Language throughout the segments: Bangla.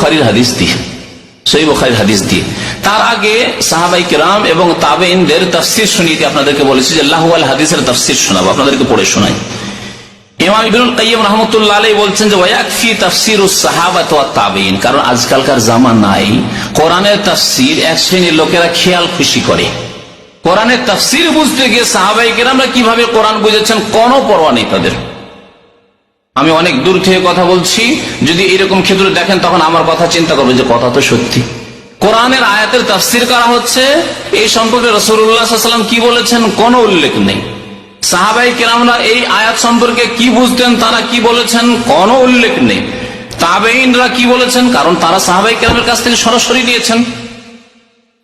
বুখারির হাদিস দিয়ে সই বুখারির হাদিস দিয়ে তার আগে সাহাবাই কিরাম এবং তাবেইনদের তফসির শুনিয়ে আপনাদেরকে বলেছি যে লাহুয়াল হাদিসের তফসির শোনাবো, আপনাদেরকে পড়ে শোনাই। কারণ আজকালকার শ্রেণির লোকেরা খেয়াল খুশি করে। বুঝতে গিয়ে সাহাবাই কীভাবে কোরআন বুঝেছেন কোনো পরোয়া নেই তাদের। আমি অনেক দূর থেকে কথা বলছি, যদি এরকম ক্ষেত্রে দেখেন, তখন আমার কথা চিন্তা করবে যে কথা তো সত্যি। কোরআনের আয়াতের তাফসির করা হচ্ছে, এই সম্পর্কে রসুল্লাহাম কি বলেছেন কোনো উল্লেখ নেই। সাহাবাই কেরামরা এই আয়াত সম্পর্কে কি বুঝতেন, তারা কি বলেছেন কোনো উল্লেখ নেই। তাবেইনরা কি বলেছেন, কারণ তারা সাহাবাই কেরামের কাছ থেকে সরাসরি নিয়েছেন।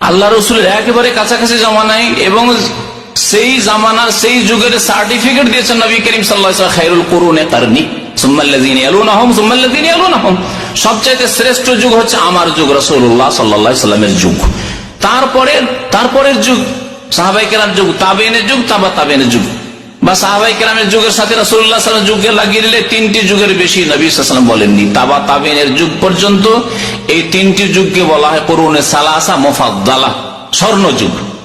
আল্লাহ রসুলের একেবারে কাছাকাছি জামানায় এবং সেই জামানার, সেই যুগের সার্টিফিকেট দিয়েছেন নবী করিম সাল্লাহ খাইরুল করুন কারণী সবচাইতে শ্রেষ্ঠ যুগ হচ্ছে আমার যুগ রসুল্লাহ সাল্লামের যুগ। তারপরে, তারপরের যুগ সাহাবাই কেরাম যুগ তাবেনের যুগ, তাবা তাবেনের যুগ। বা সাহাবাই কেরামের যুগের সাথে রসুল্লাহ সাল্লাম লাগিয়ে দিলে তিনটি যুগের বেশি নবী সাল্লাম বলেননি। তাবা তাবেনের যুগ পর্যন্ত এই তিনটি যুগকে বলা হয় করুণে সালাসা মোফাদ্দালা স্বর্ণ যুগ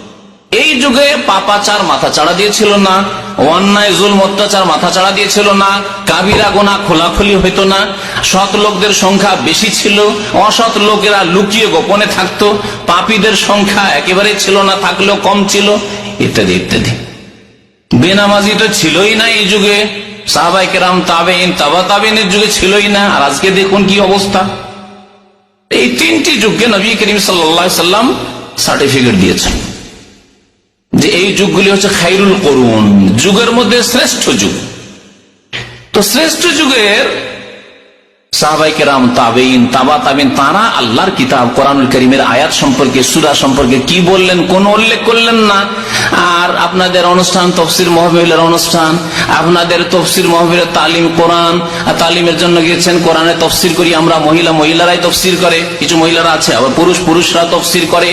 এই যুগে পাপাচার মাথা চাড়া দিয়েছিল না, অন্যায় জুল অত্যাচার মাথা চাড়া দিয়েছিল না, কাবিরা গোনা খোলাখুলি হইতো না, সৎ লোকদের সংখ্যা বেশি ছিল, অসৎ লোকেরা লুকিয়ে গোপনে থাকতো, পাপীদের সংখ্যা একেবারে ছিল না, থাকলেও কম ছিল, ইত্যাদি ইত্যাদি। বেনামাজি তো ছিলই না এই যুগে, সাহবাই কেরাম তাবেইন তাবা তাবেইনের যুগে ছিলই না, আর আজকে দেখুন কি অবস্থা। এই তিনটি যুগকে নবী করিম সাল্লাম সার্টিফিকেট দিয়েছেন। যে এই যুগগুলি হচ্ছে খাইরুল করুন যুগের মধ্যে শ্রেষ্ঠ যুগ। তো শ্রেষ্ঠ যুগের সাহাবাই কেরাম তাবেইন তাবা তাবিন তারা আল্লাহর কিতাব, কোরআনুল করিমের আয়াত সম্পর্কে, সুরা সম্পর্কে বললেন উল্লেখ করলেন না। আর আপনাদের অনুষ্ঠান অনুষ্ঠান, আপনাদের তালিম কোরআন তালিমের জন্য গিয়েছেন, কোরআনে তফসির করি, আমরা মহিলা, মহিলারাই তফসির করে, কিছু মহিলারা আছে, আবার পুরুষ, পুরুষরা তফসির করে।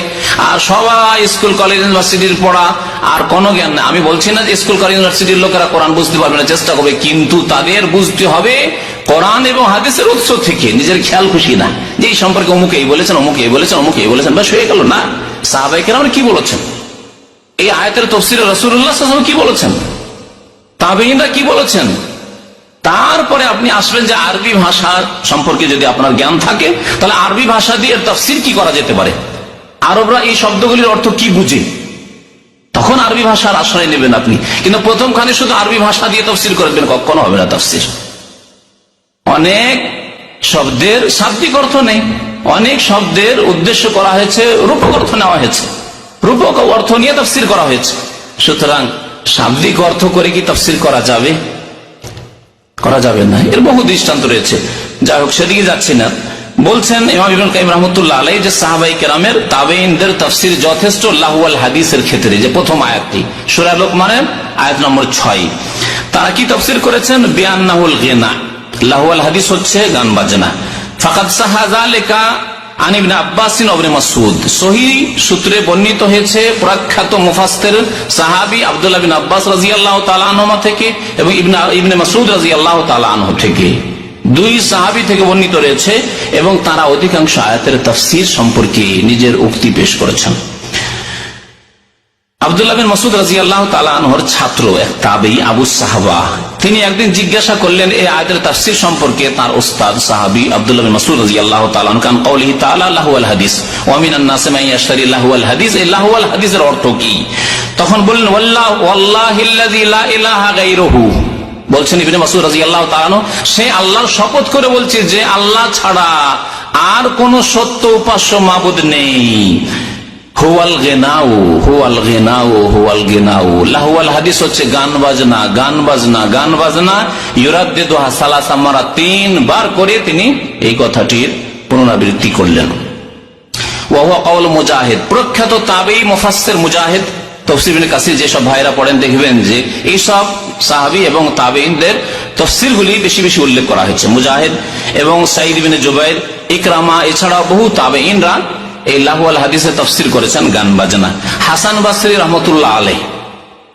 আর সবাই স্কুল, কলেজ, ইউনিভার্সিটির পড়া, আর কোনো জ্ঞান নেই। আমি বলছি না স্কুল, কলেজ, ইউনিভার্সিটির লোকেরা কোরআন বুঝতে পারবে না, চেষ্টা করবে, কিন্তু তাদের বুঝতে হবে কোরআন এবং হাদিসের উৎস থেকে নিজের খেয়াল খুশি না। যে এই সম্পর্কে অমুক এই বলেছেন, অমুক এই বলেছেন, অমুক এই বলেছেন বাস হয়ে গেল না। সাহাবাইকের আমরা কি বলেছেন? এই আয়তের তফসির রসুল্লাহ কি বলেছেন? তাবেইনরা কি বলেছেন? তারপরে আপনি আসবেন যে আরবি ভাষার সম্পর্কে যদি আপনার জ্ঞান থাকে, তাহলে আরবি ভাষা দিয়ে তফসির কি করা যেতে পারে? আরবরা এই শব্দগুলির অর্থ কি বুঝে? তখন আরবি ভাষার আশ্রয় নেবেন আপনি। কিন্তু প্রথমখানে শুধু আরবি ভাষা দিয়ে তফসির করবেন, কখনো হবে না তফসির। অনেক শব্দের শাব্দিক অর্থ নেই। অনেক শব্দের উদ্দেশ্য করা হয়েছে, রূপক অর্থ নেওয়া হয়েছে। রূপক অর্থ নিয়ে তফসির করা হয়েছে। সুতরাং শাব্দিক অর্থ করে কি তফসির করা যাবে? করা যাবে না। এর বহু দৃষ্টান্ত রয়েছে। যাই হোক, সেদিকে যাচ্ছি না। বলছেন যথেষ্ট ক্ষেত্রে, যে প্রথম আয়াতটি মানে আয়াত নম্বর তারা কি তফসির করেছেন? বিয়ান্নাহুল গেনা। লাহুয়াল হাদিস হচ্ছে গান বাজনা। ফাকাদ সাহাজা লেখা আব্বাসিন মাসুদ সূত্রে বর্ণিত হয়েছে, প্রখ্যাত সাহাবি আব্বাস থেকে এবং ইবনা, ইবনে মাসুদ থেকে। দুই সাহাবি থেকে বর্ণিত এবং তারা অধিকাংশ আয়াতের তফসির সম্পর্কে নিজের উক্তি পেশ করেছেন। আবদুল্লাহ বিন মসুদ রাজি আল্লাহ ছাত্র তাবেই আবু সাহাবা। তিনি একদিন জিজ্ঞাসা করলেন এই আয়াতের তাফসির সম্পর্কে তার আব্দুল্লাহ বিন মাসুদ রাজি আল্লাহ তালান কান কৌলিহি তাআলা, লাহুয়াল হাদিস। ইয়াশতারি লাহুয়াল হাদিস। এই লাহুয়াল হাদিসের অর্থ কি? তখন বললেন, ওয়াল্লাহ লা ইলাহা গায়রুহু। বলছেন ইবনে মাসুদ রাদিয়াল্লাহু সে আল্লাহর শপথ করে বলছে যে, আল্লাহ ছাড়া আর কোন সত্য উপাস্য মাবুদ নেই। হুয়াল গেনাউ, হুয়াল হচ্ছে গান বাজনা গান বাজনা গান বাজনা। তিনবার করে তিনি এই কথাটির পুনরাবৃত্তি করলেন। মুজাহিদ। প্রখ্যাত তাবেই, মুফাসসির মুজাহিদ। তফসির কাসির যেসব ভাইরা পড়েন দেখবেন যে এইসব সাহাবি এবং তাবেইনদের তফসিরগুলি বেশি বেশি উল্লেখ করা হয়েছে। মুজাহিদ এবং সাইদ বিন জুবাইর, ইকরামা, এছাড়াও বহু তাবেইনরা এই লাহুয়াল হাদিসে তফসির করেছেন গান বাজনা। হাসান বাসরি রহমতুল্লাহ আলাই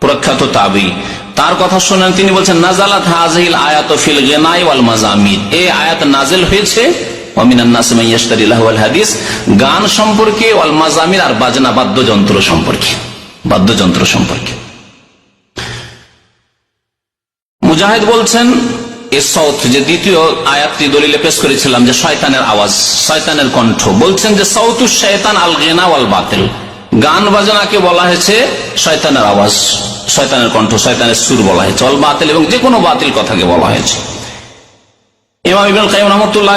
প্রখ্যাত তাবি। তার কথা শুনেন তিনি বলছেন, নাজালাত হাজিল আয়াত ফিল গেনাই ওয়াল মাজামিদ এই আয়াত নাজেল হয়েছে হাদিস। গান সম্পর্কে, ওয়াল মাজামির আর বাজনা বাদ্যযন্ত্র সম্পর্কে বাদ্যযন্ত্র সম্পর্কে। মুজাহিদ বলছেন এ সৌথ যে দ্বিতীয় আয়াতটি দলিলে পেশ করেছিলাম যে শয়তানের আওয়াজ, শয়তানের কণ্ঠ। বলছেন যে আল বাতিল। গান বাজনাকে বলা হয়েছে শয়তানের আওয়াজ, শয়তানের কণ্ঠ, শয়তানের সুর বলা হয়েছে অল বাতিল এবং যে কোনো বাতিল কথাকে বলা হয়েছে।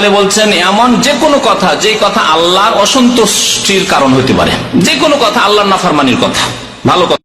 বলছেন, এমন যে কোনো কথা, যে কথা আল্লাহর অসন্তুষ্টির কারণ হতে পারে। যে কোনো কথা আল্লাহর নাফরমানির কথা। ভালো কথা।